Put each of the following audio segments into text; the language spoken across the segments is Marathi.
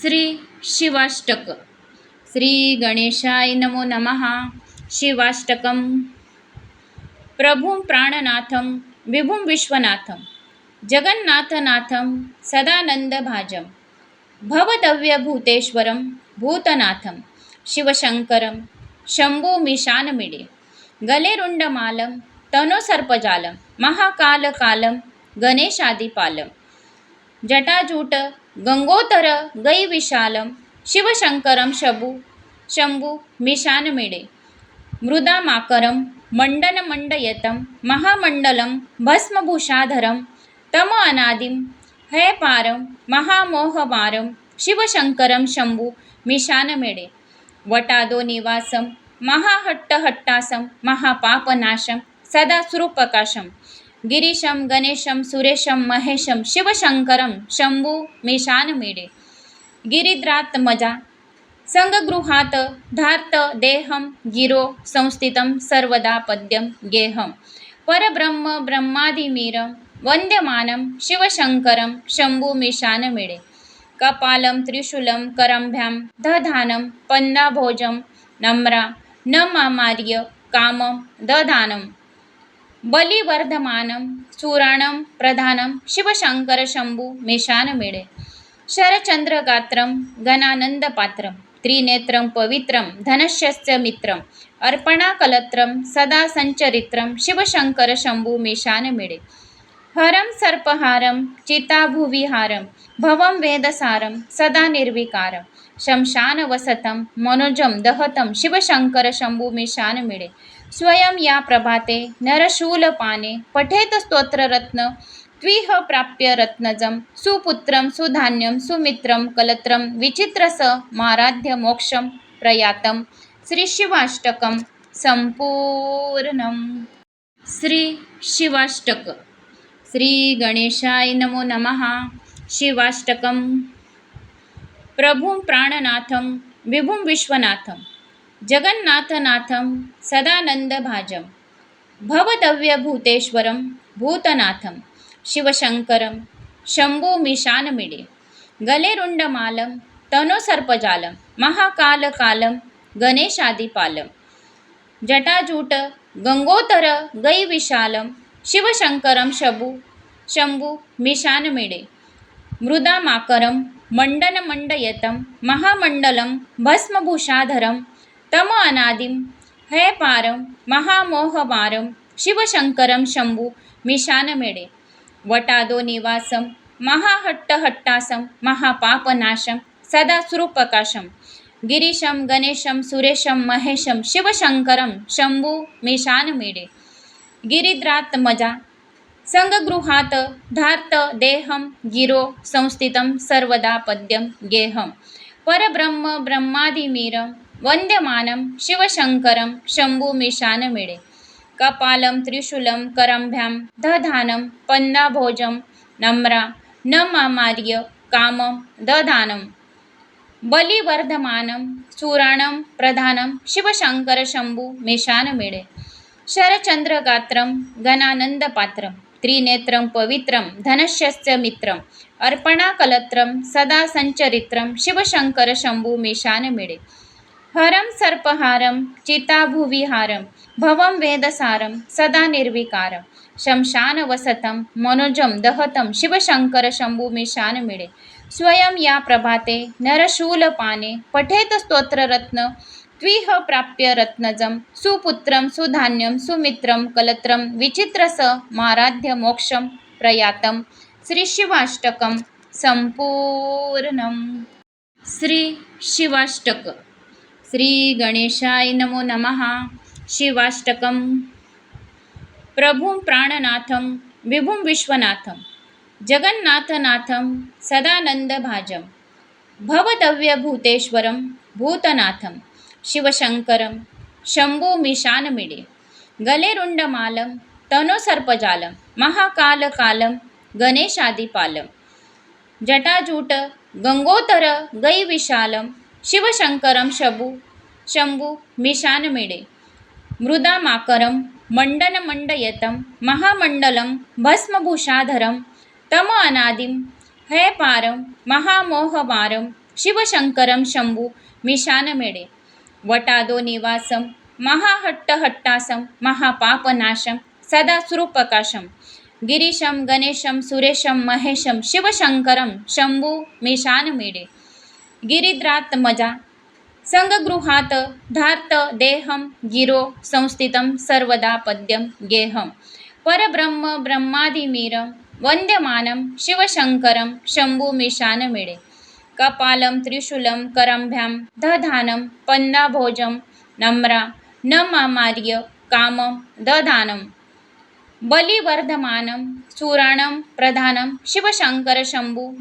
श्री शिवाष्टक. श्री गणेशाय नमो नमः. शिवाष्टकं. प्रभुं प्राणनाथं. विभुं विश्वनाथं. जगन्नाथनाथं. सदानन्दभाजं. भवदव्यभूतेश्वरं भूतनाथं. शिवशङ्करं. शम्भुमिशानमिडे. गलेरुण्डमालं. तनोसर्पजालं. महाकालकालं. गणेशादिपालं. जटाजूट गंगोतर गैविशालं शिवशङ्करं शभु शम्भु मिशानमिडे मृदामाकरं मण्डनमण्डयतं महामण्डलं भस्मभूषाधरं तम अनादिं हयपारं महामोहवारं शिवशङ्करं शम्भु मिशानमेडे वटादो निवासं महाहट्टहट्टासं महापापनाशं सदा सुरूपकाशं गिरीशं गणेशं सुरेशं महेशं शिवशङ्करं शम्भु मिशानमेडे गिरिद्रात्मजा सङ्गगृहात् धार्त देहं गिरो संस्थितं सर्वदा पद्यं गेहं. परब्रह्म ब्रह्मादिमीरं वन्द्यमानं शिवशङ्करं शम्भुमिशानमेडे कपालं त्रिशूलं करम्भ्यां दधानं पन्नाभोजं नम्रा न मामार्य कामं दधानं. बलिवर्धमानं सुराणं प्रधानं शिवशङ्करशम्भु मिशानमेडे शरचन्द्रगात्रं गणानन्दपात्रं त्रिनेत्रं पवित्रं धनश्यस्य मित्रम् अर्पणाकलत्रं सदा सञ्चरित्रं शिवशङ्करशम्भु मिशानमेडे हरं सर्पहारं चिताभुविहारं भवं वेदसारं सदा निर्विकारं शमशानवसतं मनोजं दहतं शिवशङ्करशम्भुमिशानमिडे स्वयं या प्रभाते नरशूलपाने पठेत स्तोत्ररत्न त्विह प्राप्य रत्नजं सुपुत्रं सुधान्यं सुमित्रं कलत्रं विचित्रस माराध्यमोक्षं प्रयातं श्रीशिवाष्टकं सम्पूर्णम् श्री शिवाष्टक। श्री गणेशाय नमो नमः। शिवाष्टकं। प्रभुं प्राणनाथं विभुं विश्वनाथं। जगन्नाथनाथं सदानन्दभाजं भवदव्यभूतेश्वरं भूतनाथं शिवशङ्करं शम्भुमिशानमिडे गलेरुण्डमालं तनोसर्पजालं महाकालकालं गणेशादिपालं जटाजूट गङ्गोतर गैविशालं शिवशङ्करं शभु शम्भु मिशानमिडे मृदामाकरं मण्डनमण्डयतं महामण्डलं भस्मभूषाधरं तम अनादिं पारम महामोहवारं शिवशङ्करं शम्भु मिशानमेडे। वटादो निवासं महाहट्टहट्टासं महापापनाशं सदा सुरूपकाशं गिरीशं गणेशं सुरेशं महेशं शिवशङ्करं शम्भु मिशानमेडे। गिरिद्रात्मजा सङ्गगृहात् धार्त देहं गिरो संस्थितं सर्वदा पद्यं गेहं। परब्रह्म ब्रह्मादिमीरं वन्द्यमानं शिवशङ्करं शम्भुमिशानमेडे कपालं त्रिशूलं करम्भ्यां दधानं पन्नाभोजं नम्रा न मामार्य कामं दधानं. बलिवर्धमानं सुराणं प्रधानं शिवशङ्करशम्भुमेशानमेळे शरचन्द्रगात्रं गणानन्दपात्रं त्रिनेत्रं पवित्रं धनश्यस्य मित्रम् अर्पणाकलत्रं सदा सञ्चरित्रं शिवशङ्करशम्भु मिशानमिडे हरं सर्पहारं चिताभुविहारं भवं वेदसारं सदा निर्विकारं। शमशानवसतं मनोजं दहतं मिळे। स्वयं या प्रभाते नरशूलपाने पठेत स्तोत्ररत्न त्विह प्राप्य रत्नजं सुपुत्रं सुधान्यं सुमित्रं कलत्रं विचित्रस माराध्यमोक्षं प्रयातं श्रीशिवाष्टकं संपूर्णम। श्री शिवाष्टक श्री गणेशाय नमो नमः शिवाष्टकं प्रभुं प्राणनाथं विभुं विश्वनाथं जगन्नाथनाथं सदानन्दभाजं भवदव्यभूतेश्वरं भूतनाथं शिवशङ्करं शम्भुमिशानमिडे गलेरुण्डमालं तनोसर्पजालं महाकालकालं गणेशादिपालं जटाजूट गङ्गोतर गैविशालं शिवशङ्करं शबु शम्भु मिशानमिडे मृदामाकरं मण्डनमण्डयतं महामण्डलं भस्मभूषाधरं तम अनादिं हयपारं महामोहवारं शिवशङ्करं शम्भु मिशानमेडे वटादो निवासं महाहट्टहट्टासं महापापनाशं सदा सुरूपकाशं गिरीशं गणेशं सुरेशं महेशं शिवशङ्करं शम्भु मिशानमेडे गिरिद्रात् मजा। सङ्गगृहात् धार्त देहं गिरो संस्थितं सर्वदा पद्यं गेहं। परब्रह्म ब्रह्मादिमीरं वन्द्यमानं शिवशङ्करं शम्भुमिशानमेडे। कपालं त्रिशूलं करम्भ्यां दधानं पन्नाभोजं नम्रा न मामार्य कामं दधानं। बलिवर्धमानं सुराणं प्रधानं शिवशङ्करशम्भु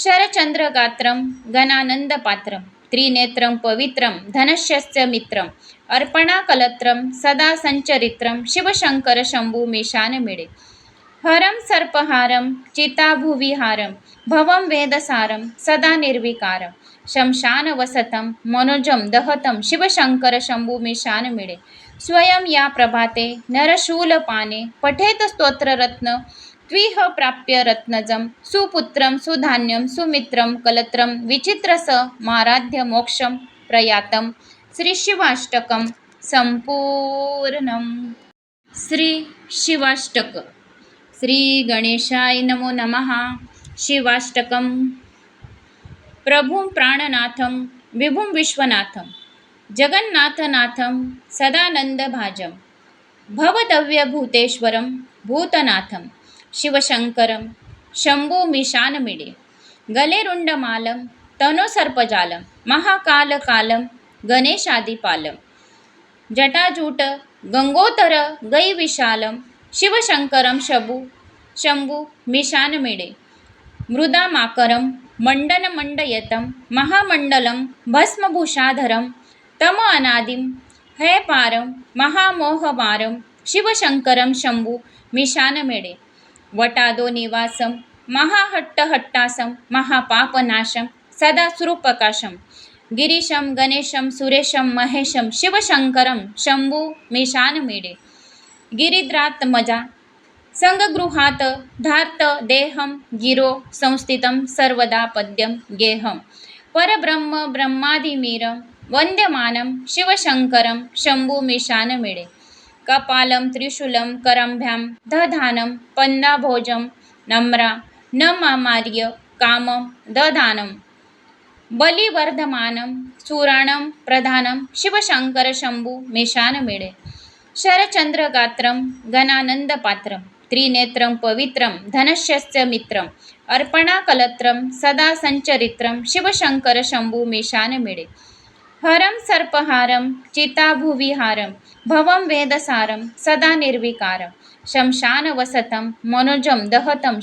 मिशानमेडे शरचन्द्रगात्रं गणानन्दपात्रं त्रिनेत्रं पवित्रं धनश्यस्य मित्रम् अर्पणाकलत्रं सदा सञ्चरित्रं शिवशङ्करशम्भु मिळे हरं सर्पहारं चिताभुविहारम भवं वेदसारं सदा निर्विकारं शमशानवसतं मनोजं दहतं मिळे स्वयं या प्रभाते नरशूलपाने पठेत स्तोत्ररत्न त्विह प्राप्य रत्नजं सुपुत्रं सुधान्यं सुमित्रं कलत्रं विचित्रस माराध्यमोक्षं प्रयातं श्रीशिवाष्टकं संपूर्णम श्री शिवाष्टक श्री गणेशाय नमो नमः। शिवाष्टकं। प्रभुं प्राणनाथं विभुं विश्वनाथं जगन्नाथनाथं सदानन्दभाजं भवदव्यभूतेश्वरं भूतनाथं। शिवशङ्करं शम्भुमिशानमिडे गलेरुण्डमालं तनोसर्पजालं महाकालकालं गणेशादिपालं जटाजूट गङ्गोतर गैविशालं शिवशङ्करं शभु शम्भु मिशानमेडे मृदामाकरं मण्डनमण्डयतं महामण्डलं भस्मभूषाधरं तम अनादिं हयपारं महामोहवारं शिवशङ्करं शम्भु मिशानमेडे वटादो निवासं महाहट्टहट्टासं महापापनाशं सदा सुरूपकाशं गिरीशं गणेशं सुरेशं महेशं शिवशङ्करं शम्भु मिशानमेडे गिरिद्रात् मजा। सङ्गगृहात् धार्त देहं गिरो संस्थितं सर्वदा पद्यं गेहं। परब्रह्म ब्रह्मादिमीरं वन्द्यमानं शिवशङ्करं शम्भुमिशानमेडे कपालं त्रिशूलं करम्भ्यां दधानं पन्नाभोजं नम्रा न मामार्य कामं दधानं बलिवर्धमानं सुराणं प्रधानं शिवशङ्करशम्भु मिशानमेडे शरचन्द्रगात्रं गणानन्दपात्रं त्रिनेत्रं पवित्रं धनश्यस्य मित्रम् अर्पणाकलत्रं सदा सञ्चरित्रं शिवशङ्करशम्भु मिशानमेडे हरं सर्पहारं चिताभुविहारम भवं वेदसारं सदा निर्विकारं। शमशानवसतं मनोजं दहतं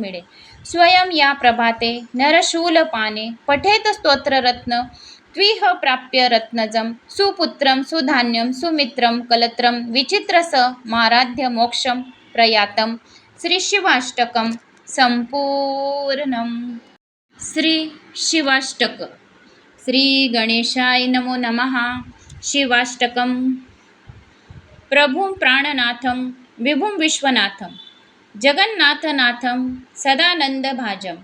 मिळे। स्वयं या प्रभाते नरशूलपाने पठेत स्तोत्ररत्न त्विह प्राप्य रत्नजं सुपुत्रं सुधान्यं सुमित्रं कलत्रं विचित्रस माराध्यमोक्षं प्रयातं श्रीशिवाष्टकं संपूर्णम। श्री शिवाष्टक। श्री गणेशाय नमो नमः। शिवाष्टकं प्रभुं प्राणनाथं विभुं विश्वनाथं जगन्नाथनाथं सदानन्दभाजं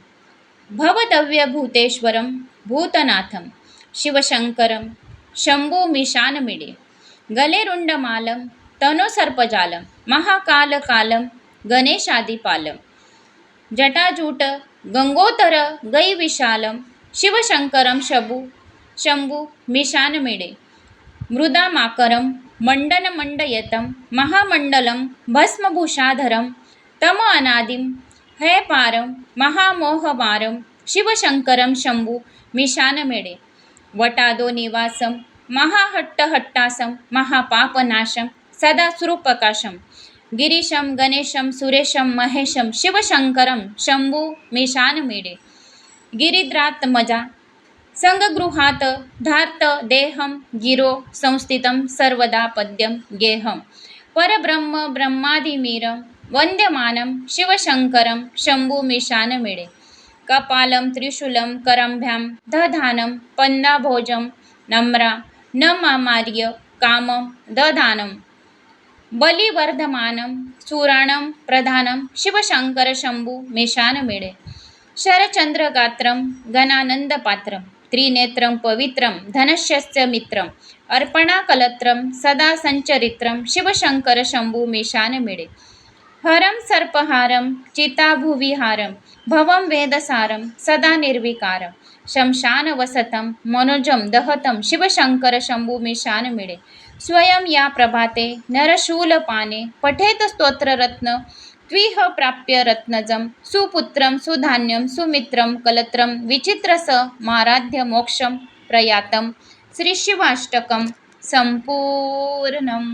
भवदव्यभूतेश्वरं भूतनाथं शिवशङ्करं शम्भुमिशानमिडे गलेरुण्डमालं तनोसर्पजालं महाकालकालं गणेशादिपालं। जटाजूट गङ्गोतर गैविशालं शिवशङ्करं शभु शम्भु मिशानमेडे मृदामाकरं मण्डनमण्डयतं महामण्डलं भस्मभूषाधरं तम अनादिं हयपारं महामोहवारं शिवशङ्करं शम्भु मिशानमेडे वटादो निवासं महाहट्टहट्टासं महापापनाशं सदा सुरूपकाशं गिरीशं गणेशं सुरेशं महेशं शिवशङ्करं शम्भु मिशानमेडे। गिरिद्रात् मजा। सङ्गगृहात् धार्त देहं गिरो संस्थितं सर्वदा पद्यं गेहं। परब्रह्म ब्रह्मादिमीरं वन्द्यमानं शिवशङ्करं शम्भुमिशानमेडे कपालं त्रिशूलं करम्भ्यां दधानं पन्नाभोजं नम्रा न मामार्य कामं दधानं। बलिवर्धमानं सुराणं प्रधानं शिवशङ्करशम्भु मिशानमेडे शरचन्द्रगात्रं गणानन्दपात्रं त्रिनेत्रं पवित्रं धनश्यस्य मित्रम् अर्पणाकलत्रं सदा सञ्चरित्रं शिवशङ्करशम्भुमीशानमिडे हरं सर्पहारं चिताभुविहारं भवं वेदसारं सदा निर्विकारं शमशानवसतं मनोजं दहतं शिवशङ्करशम्भुमीशानमिडे स्वयं या प्रभाते नरशूलपाने पठेत स्तोत्ररत्न त्विह प्राप्य रत्नजं सुपुत्रं सुधान्यं सुमित्रं कलत्रं विचित्रस माराध्य मोक्षं प्रयातं श्रीशिवाष्टकं सम्पूर्णम्।